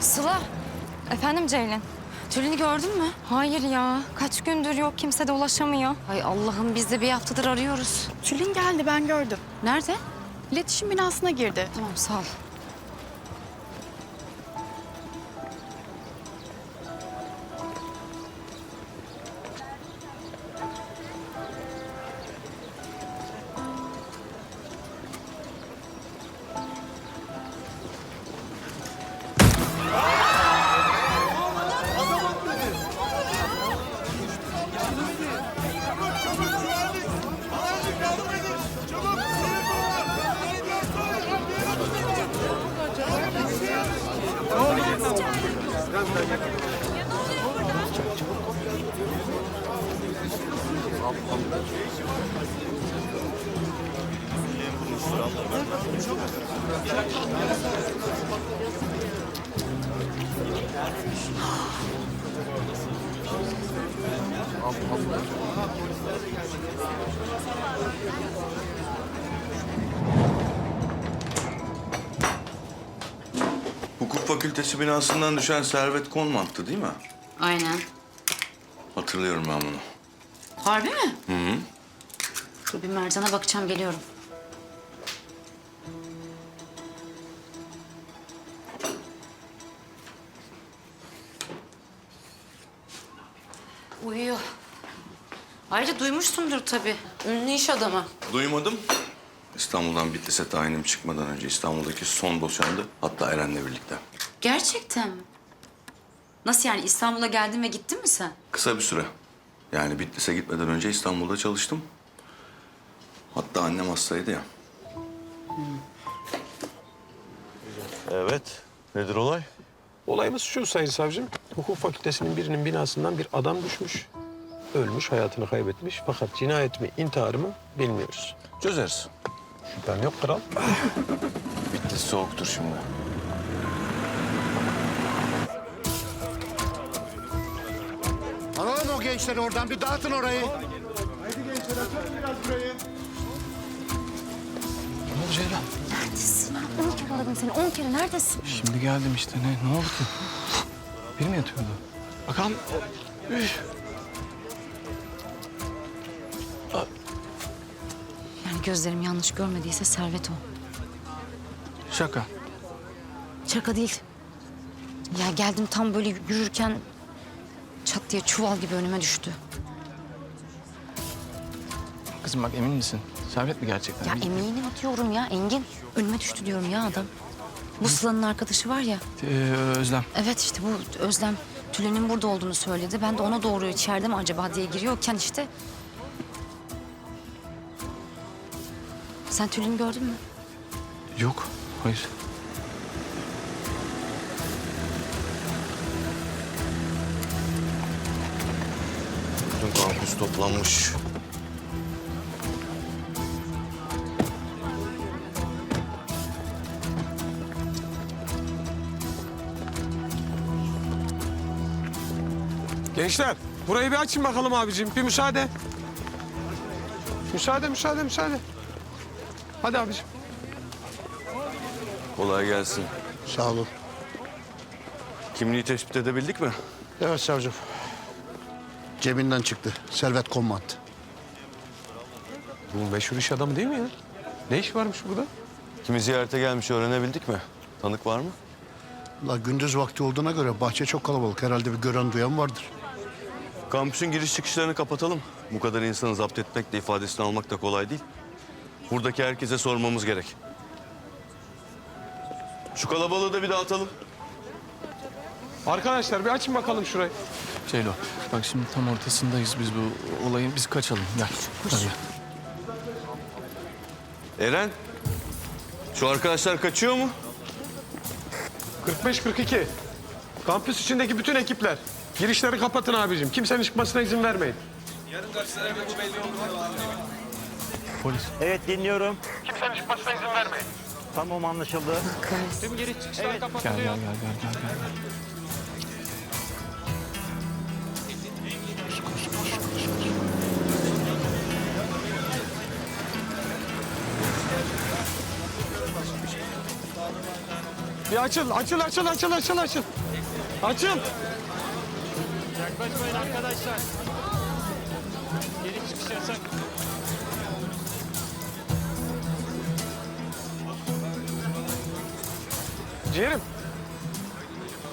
Sıla. Efendim Ceylin? Tülin'i gördün mü? Hayır ya. Kaç gündür yok. Kimse de ulaşamıyor. Ay Allah'ım biz de bir haftadır arıyoruz. Tülin geldi ben gördüm. Nerede? İletişim binasına girdi. Tamam sağ ol. Hukuk fakültesi binasından düşen Servet Konmak'tı değil mi? Aynen. Hatırlıyorum ben bunu. Harbi mi? Hı hı. Dur bir Mercan'a bakacağım geliyorum. Uyuyor. Ayrıca duymuşsundur tabii. Ünlü iş adamı. Duymadım. İstanbul'dan Bitlis'e tayinim çıkmadan önce İstanbul'daki son dosyandı. Hatta Eren'le birlikte. Gerçekten mi? Nasıl yani İstanbul'a geldin ve gittin mi sen? Kısa bir süre. Yani Bitlis'e gitmeden önce İstanbul'da çalıştım. Hatta annem hastaydı ya. Evet. Nedir olay? Olayımız şu Sayın Savcım. Hukuk fakültesinin birinin binasından bir adam düşmüş. Ölmüş, hayatını kaybetmiş. Fakat cinayet mi, intihar mı bilmiyoruz. Çözeriz. Şüphem yok kral. Bitlis soğuktur şimdi. Alalım o gençleri oradan bir dağıtın orayı. Ne oldu Ceylan? Neredesin? On kere aradım seni. On kere neredesin? Şimdi geldim işte. Ne, ne oldu ki? Biri mi yatıyordu? Bakalım. Üf. Gözlerim yanlış görmediyse Servet o. Şaka. Şaka değil. Ya geldim tam böyle yürürken çat diye çuval gibi önüme düştü. Kızım bak emin misin? Servet mi gerçekten? Ya eminim diyorum ya Engin. Önüme düştü diyorum ya adam. Bu Sıla'nın arkadaşı var ya. Ee, Özlem. Evet işte bu Özlem Tülin'in burada olduğunu söyledi. Ben de ona doğru içeride mi acaba diye giriyorken işte... Sen Tülin'i gördün mü? Yok. Hayır. Bütün kampüs toplanmış. Gençler, burayı bir açın bakalım abicim. Bir müsaade. Müsaade, müsaade, müsaade. Hadi abicim. Kolay gelsin. Sağ olun. Kimliği tespit edebildik mi? Evet savcım. Cebinden çıktı. Servet Konmant. Bu meşhur iş adamı değil mi ya? Ne iş varmış burada? Kimi ziyarete gelmiş öğrenebildik mi? Tanık var mı? La gündüz vakti olduğuna göre bahçe çok kalabalık. Herhalde bir gören duyan vardır. Kampüsün giriş çıkışlarını kapatalım. Bu kadar insanı zapt etmek de ifadesini almak da kolay değil. Buradaki herkese sormamız gerek. Şu kalabalığı da bir dağıtalım. Arkadaşlar bir açın bakalım şurayı. Ceylo. Bak şimdi tam ortasındayız biz bu olayın. Biz kaçalım. Gel. Hadi gel. Eren, şu arkadaşlar kaçıyor mu? 45-42. Kampüs içindeki bütün ekipler. Girişleri kapatın abicim. Kimsenin çıkmasına izin vermeyin. Polis. Evet dinliyorum. Kimsenin çıkmasına izin vermeyin. Tamam anlaşıldı. Tüm giriş çıkışlar Gel kapatılıyor. gel gel gel gel. gel. Bir açıl, açıl, açıl, açıl, açıl, açıl. Açıl. Yaklaşmayın arkadaşlar. Ciğerim.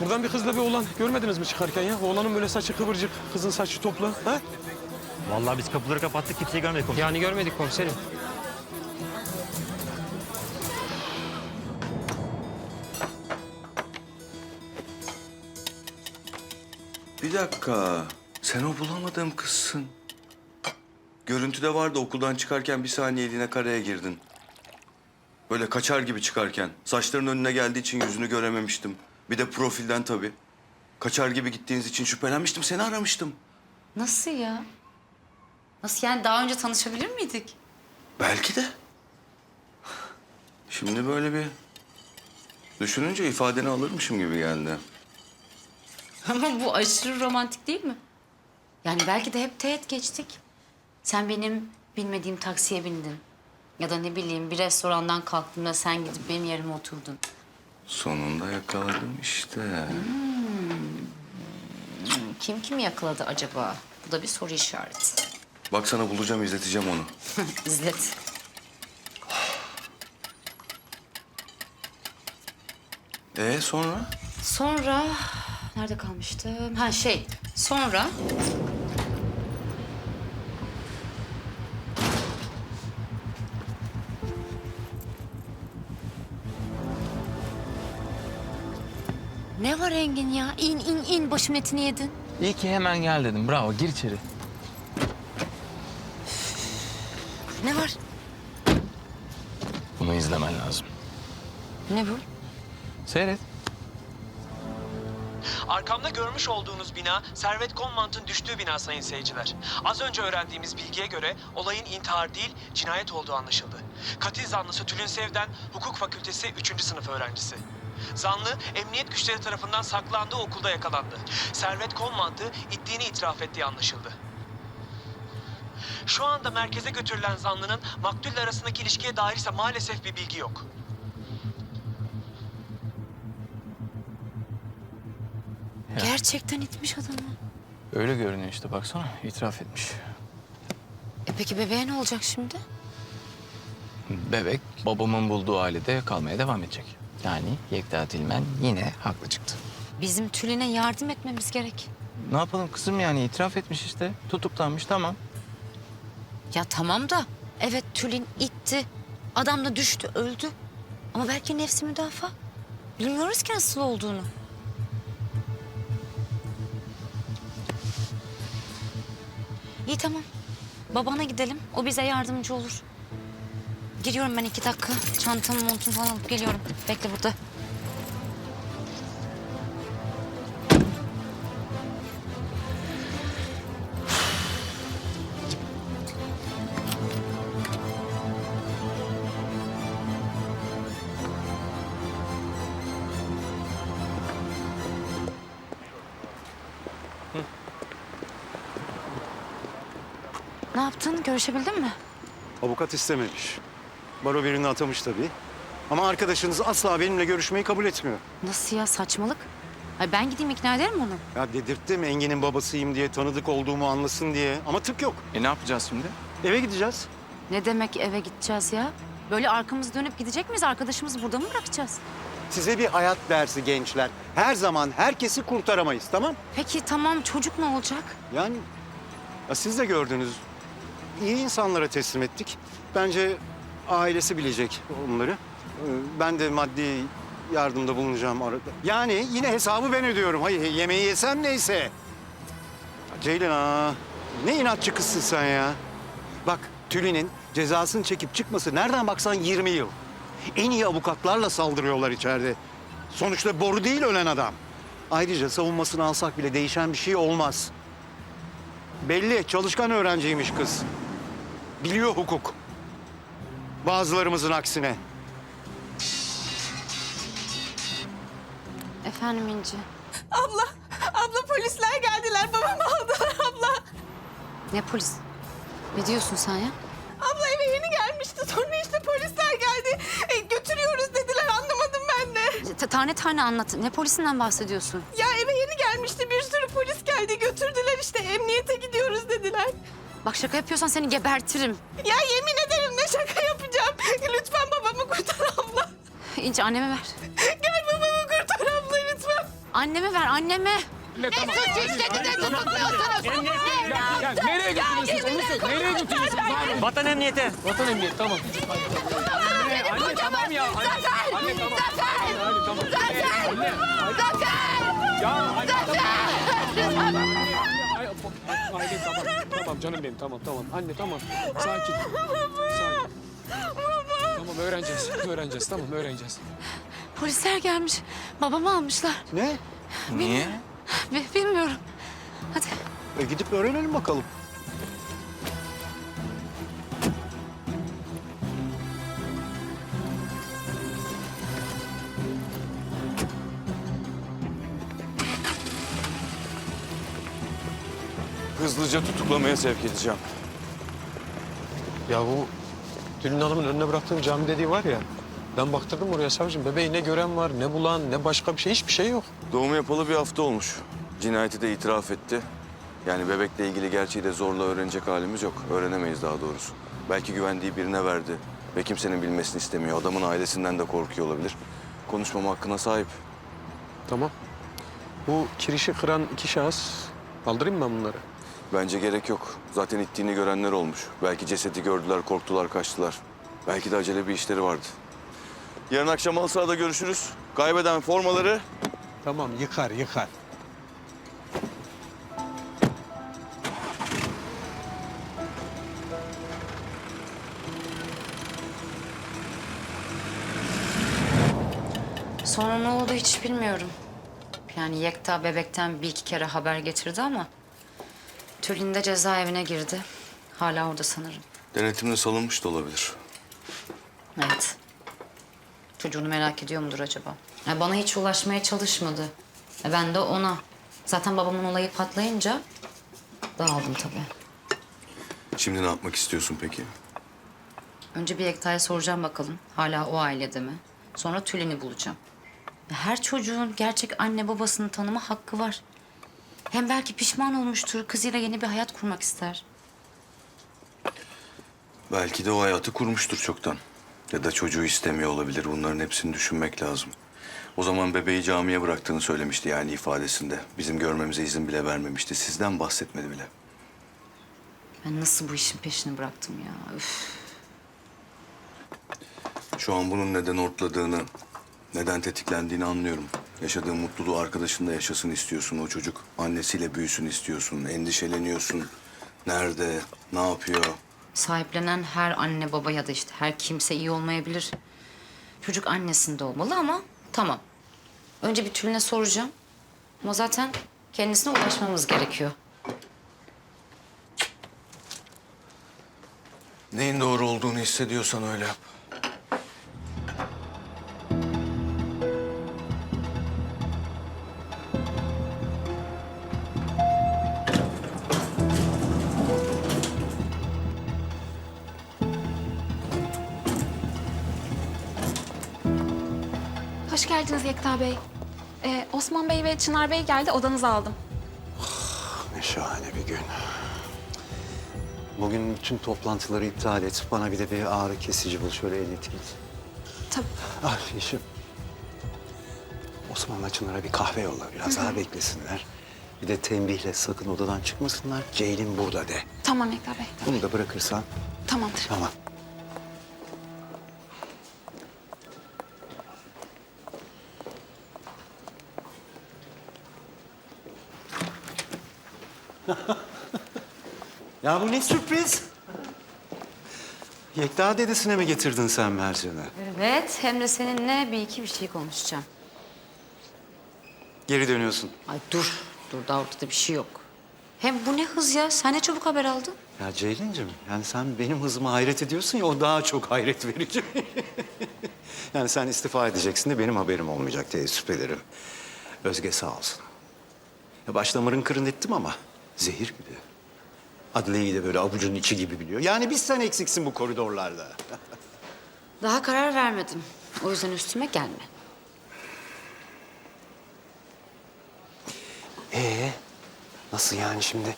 Buradan bir kızla bir oğlan görmediniz mi çıkarken ya? Oğlanın böyle saçı kıvırcık, kızın saçı toplu. Ha? Vallahi biz kapıları kapattık kimseyi görmedik komiserim. Yani görmedik komiserim. Bir dakika. Sen o bulamadığım kızsın. Görüntüde vardı okuldan çıkarken bir saniyeliğine karaya girdin. Böyle kaçar gibi çıkarken. Saçların önüne geldiği için yüzünü görememiştim. Bir de profilden tabii. Kaçar gibi gittiğiniz için şüphelenmiştim. Seni aramıştım. Nasıl ya? Nasıl yani daha önce tanışabilir miydik? Belki de. Şimdi böyle bir düşününce ifadeni alırmışım gibi geldi. Ama bu aşırı romantik değil mi? Yani belki de hep teğet geçtik. Sen benim bilmediğim taksiye bindin. Ya da ne bileyim bir restorandan kalktığımda sen gidip benim yerime oturdun. Sonunda yakaladım işte. Kim kimi yakaladı acaba? Bu da bir soru işareti. Bak sana bulacağım, izleteceğim onu. İzlet. Ee sonra? Sonra nerede kalmıştım? Ha şey sonra Ne var Engin ya? İn in in başım etini yedin. İyi ki hemen gel dedim. Bravo gir içeri. Ne var? Bunu izlemen lazım. Ne bu? Seyret. Arkamda görmüş olduğunuz bina Servet Konmant'ın düştüğü bina sayın seyirciler. Az önce öğrendiğimiz bilgiye göre olayın intihar değil cinayet olduğu anlaşıldı. Katil zanlısı Tülin Sevden Hukuk Fakültesi 3. sınıf öğrencisi. Zanlı emniyet güçleri tarafından saklandığı okulda yakalandı. Servet Konmant'ı ittiğini itiraf ettiği anlaşıldı. Şu anda merkeze götürülen zanlının maktulle arasındaki ilişkiye dair ise maalesef bir bilgi yok. Gerçekten itmiş adamı. Öyle görünüyor işte baksana. itiraf etmiş. E peki bebeğe ne olacak şimdi? Bebek babamın bulduğu ailede kalmaya devam edecek. Yani Yekta Tilmen yine haklı çıktı. Bizim Tülin'e yardım etmemiz gerek. Ne yapalım kızım yani itiraf etmiş işte. Tutuklanmış tamam. Ya tamam da evet Tülin itti. Adam da düştü öldü. Ama belki nefsi müdafaa. Bilmiyoruz ki nasıl olduğunu. İyi tamam. Babana gidelim. O bize yardımcı olur. Giriyorum ben iki dakika. Çantamı montumu falan alıp geliyorum. Bekle burada. Ne yaptın? Görüşebildin mi? Avukat istememiş. Baro birini atamış tabii. Ama arkadaşınız asla benimle görüşmeyi kabul etmiyor. Nasıl ya saçmalık? Ay ben gideyim ikna ederim onu. Ya dedirttim Engin'in babasıyım diye, tanıdık olduğumu anlasın diye. Ama tık yok. E ne yapacağız şimdi? Eve gideceğiz. Ne demek eve gideceğiz ya? Böyle arkamızı dönüp gidecek miyiz? Arkadaşımızı burada mı bırakacağız? Size bir hayat dersi gençler. Her zaman herkesi kurtaramayız, tamam? Peki tamam çocuk ne olacak? Yani ya siz de gördünüz. İyi insanlara teslim ettik. Bence ailesi bilecek onları. Ee, Ben de maddi yardımda bulunacağım arada. Yani yine hesabı ben ödüyorum. Hayır yemeği yesem neyse. Ceylan ha. Ne inatçı kızsın sen ya. Bak Tülin'in cezasını çekip çıkması nereden baksan 20 yıl. En iyi avukatlarla saldırıyorlar içeride. Sonuçta boru değil ölen adam. Ayrıca savunmasını alsak bile değişen bir şey olmaz. Belli çalışkan öğrenciymiş kız. Biliyor hukuk. Bazılarımızın aksine. Efendim İnci. Abla, abla polisler geldiler. Babamı aldılar abla. Ne polis? Ne diyorsun sen ya? Abla eve yeni gelmişti. Sonra işte polisler geldi. E, götürüyoruz dediler. Anlamadım ben de. Ta- tane tane anlat. Ne polisinden bahsediyorsun? Ya eve yeni gelmişti bir sürü polis geldi götürdüler işte emniyete gidiyoruz dediler. Bak şaka yapıyorsan seni gebertirim. Ya yemin ederim ne şaka yapacağım. Lütfen babamı kurtar abla. İnce anneme ver. Gel babamı kurtar abla lütfen. Anneme ver anneme. Ne suç işledi de tutukluyorsunuz? Nereye götürüyorsunuz? Onu söyle. Nereye götürüyorsunuz? Vatan emniyeti. Vatan emniyeti tamam. Anne tamam ya. Anne, anne tamam. Anne tamam. Anne. Ya anne tamam. Aile tamam. Tamam canım benim tamam tamam. Anne tamam. Sakin. Sakin. Tamam öğreneceğiz. Öğreneceğiz tamam öğreneceğiz. Polisler gelmiş. Babamı almışlar. Ne? Niye? Bi- Bilmiyorum. Hadi. E gidip öğrenelim bakalım. Hızlıca tutuklamaya sevk edeceğim. Ya bu Tülin Hanım'ın önüne bıraktığım cami dediği var ya. Ben baktırdım oraya savcım. Bebeği ne gören var, ne bulan, ne başka bir şey. Hiçbir şey yok. Doğum yapalı bir hafta olmuş. Cinayeti de itiraf etti. Yani bebekle ilgili gerçeği de zorla öğrenecek halimiz yok. Öğrenemeyiz daha doğrusu. Belki güvendiği birine verdi ve kimsenin bilmesini istemiyor. Adamın ailesinden de korkuyor olabilir. Konuşmama hakkına sahip. Tamam. Bu kirişi kıran iki şahıs. Kaldırayım mı ben bunları? Bence gerek yok. Zaten ittiğini görenler olmuş. Belki cesedi gördüler, korktular, kaçtılar. Belki de acele bir işleri vardı. Yarın akşam halı sahada görüşürüz. Kaybeden formaları Tamam yıkar yıkar. Sonra ne oldu hiç bilmiyorum. Yani Yekta bebekten bir iki kere haber getirdi ama... Tülin de cezaevine girdi. Hala orada sanırım. denetimle salınmış da olabilir. Evet. Çocuğunu merak ediyor mudur acaba? Ya bana hiç ulaşmaya çalışmadı. E ben de ona. Zaten babamın olayı patlayınca dağıldım tabii. Şimdi ne yapmak istiyorsun peki? Önce bir Yekta'ya soracağım bakalım. Hala o ailede mi? Sonra Tülin'i bulacağım. Ya Her çocuğun gerçek anne babasını tanıma hakkı var. Hem belki pişman olmuştur. Kızıyla yeni bir hayat kurmak ister. Belki de o hayatı kurmuştur çoktan. Ya da çocuğu istemiyor olabilir. Bunların hepsini düşünmek lazım. O zaman bebeği camiye bıraktığını söylemişti yani ifadesinde. Bizim görmemize izin bile vermemişti. Sizden bahsetmedi bile. Ben nasıl bu işin peşini bıraktım ya? Üf. Şu an bunun neden ortladığını, neden tetiklendiğini anlıyorum. Yaşadığın mutluluğu arkadaşınla yaşasın istiyorsun. O çocuk annesiyle büyüsün istiyorsun. Endişeleniyorsun. Nerede, ne yapıyor? Sahiplenen her anne baba ya da işte her kimse iyi olmayabilir. Çocuk annesinde olmalı ama tamam. Önce bir Tülin'e soracağım. Ama zaten kendisine ulaşmamız gerekiyor. Neyin doğru olduğunu hissediyorsan öyle yap. Geldiniz Yekta Bey. Ee, Osman Bey ve Çınar Bey geldi, odanızı aldım. Ne şahane bir gün. Bugün bütün toplantıları iptal et. Bana bir de bir ağrı kesici bul. Şöyle elini git. Tabii. Ah Yeşim. Osman'la Çınar'a bir kahve yolla. Biraz daha beklesinler. Bir de tembihle sakın odadan çıkmasınlar. Ceylin burada de. Tamam Yekta Bey. Bunu da bırakırsan Tamamdır. tamam. ya bu ne sürpriz? Yekta dedesine mi getirdin sen Mercan'ı? Evet, hem de seninle bir iki bir şey konuşacağım. Geri dönüyorsun. Ay dur, dur daha ortada bir şey yok. Hem bu ne hız ya? Sen ne çabuk haber aldın? Ya Ceylin'cim yani sen benim hızıma hayret ediyorsun ya o daha çok hayret verici. yani sen istifa edeceksin de benim haberim olmayacak teessüf ederim. Özge sağ olsun. Ya başta mırın kırın ettim ama Zehir gibi. Adliyeyi de böyle avucunun içi gibi biliyor. Yani biz sen eksiksin bu koridorlarda. Daha karar vermedim. O yüzden üstüme gelme. Ee, nasıl yani şimdi?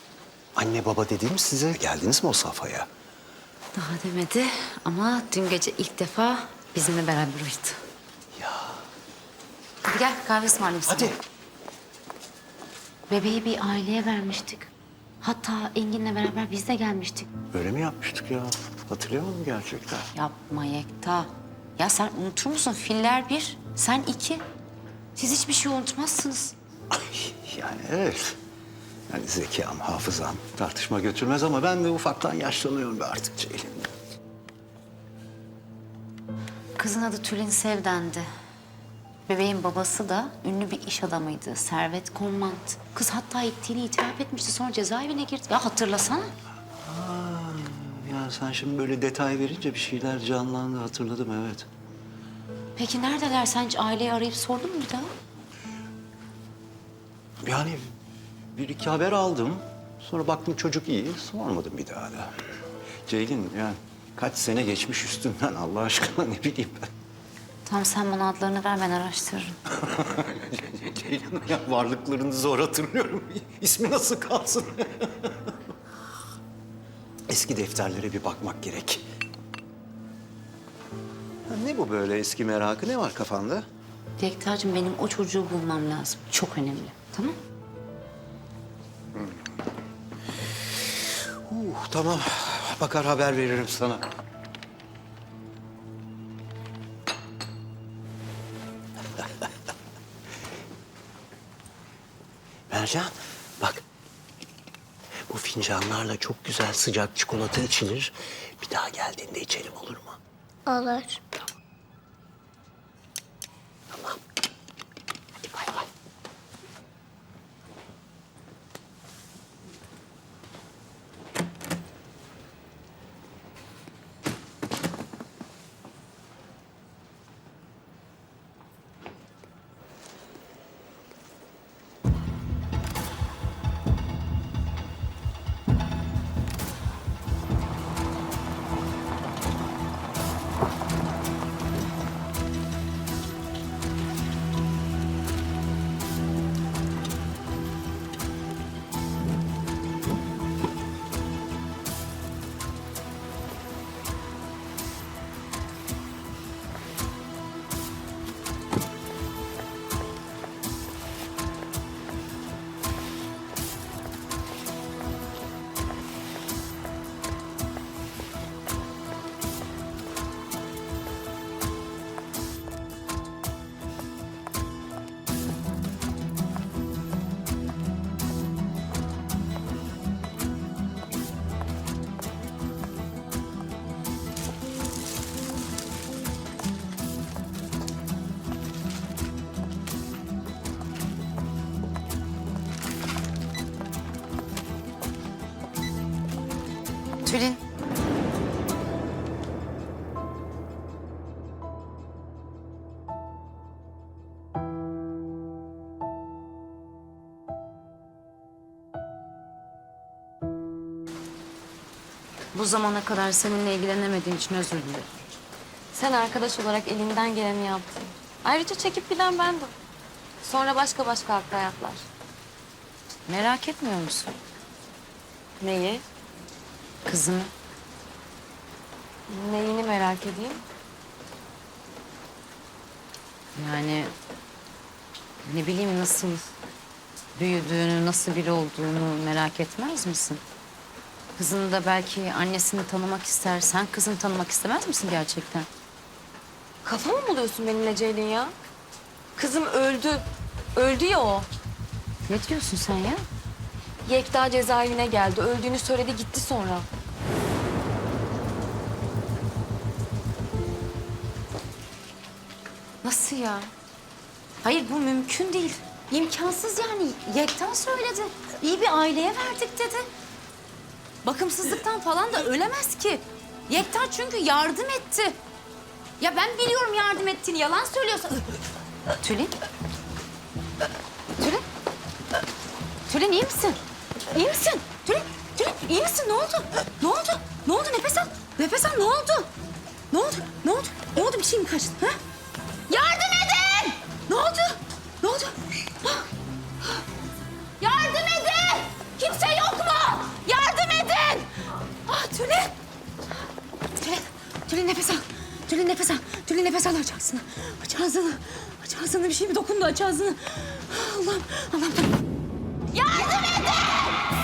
Anne baba dediğim size geldiniz mi o safhaya? Daha demedi ama dün gece ilk defa bizimle beraber uyudu. Ya. Hadi gel kahve ısmarlayayım sana. Hadi. Bebeği bir aileye vermiştik. Hatta Engin'le beraber biz de gelmiştik. Öyle mi yapmıştık ya? Hatırlıyor musun gerçekten? Yapma Yekta. Ya sen unutur musun? Filler bir, sen iki. Siz hiçbir şey unutmazsınız. Ay, yani evet. Yani zekam, hafızam tartışma götürmez ama ben de ufaktan yaşlanıyorum be artık Ceylin. Kızın adı Tülin Sevden'di. Bebeğin babası da ünlü bir iş adamıydı. Servet Konmant. Kız hatta ettiğini itiraf etmişti. Sonra cezaevine girdi. Ya hatırlasana. Ya sen şimdi böyle detay verince bir şeyler canlandı hatırladım evet. Peki neredeler? Sen hiç aileyi arayıp sordun mu bir daha? Yani bir iki haber aldım. Sonra baktım çocuk iyi. Sormadım bir daha da. Ceylin yani kaç sene geçmiş üstünden Allah aşkına ne bileyim ben. Tamam sen bana adlarını ver ben araştırırım. Ceylin ya varlıklarını zor hatırlıyorum. İsmi nasıl kalsın? Eski defterlere bir bakmak gerek. Ya ne bu böyle eski merakı? Ne var kafanda? Yekta'cığım benim o çocuğu bulmam lazım. Çok önemli. Tamam Uh, tamam. Bakar haber veririm sana. Mercan, bak. Bu fincanlarla çok güzel sıcak çikolata içilir. Bir daha geldiğinde içelim olur mu? Olur. Bu zamana kadar seninle ilgilenemediğim için özür dilerim. Sen arkadaş olarak elinden geleni yaptın. Ayrıca çekip giden bendim. Sonra başka başka haklı hayatlar. Merak etmiyor musun Neyi? kızımı? Neyini merak edeyim? Yani ne bileyim nasıl büyüdüğünü, nasıl biri olduğunu merak etmez misin? Kızın da belki annesini tanımak ister. Sen kızını tanımak istemez misin gerçekten? Kafa mı buluyorsun benimle Ceylin ya? Kızım öldü. Öldü ya o. Ne diyorsun sen ya? Yekta cezaevine geldi. Öldüğünü söyledi gitti sonra. Nasıl ya? Hayır bu mümkün değil. İmkansız yani. Yekta söyledi. İyi bir aileye verdik dedi. Bakımsızlıktan falan da ölemez ki. Yekta çünkü yardım etti. Ya ben biliyorum yardım ettiğini. Yalan söylüyorsa... Tülin? Tülin? Tülin iyi misin? İyi misin? Tülin, Tülin iyi misin? Ne oldu? Ne oldu? Ne oldu? Nefes al. Nefes al. Ne oldu? Ne oldu? Ne oldu? Ne oldu? Bir şey mi kaçtı? Ha? Tülin nefes al. Tülin nefes al. Tülin nefes al aç ağzını. Aç ağzını. Aç ağzını bir şey mi dokundu aç ağzını. Allah'ım Allah'ım. Yardım edin!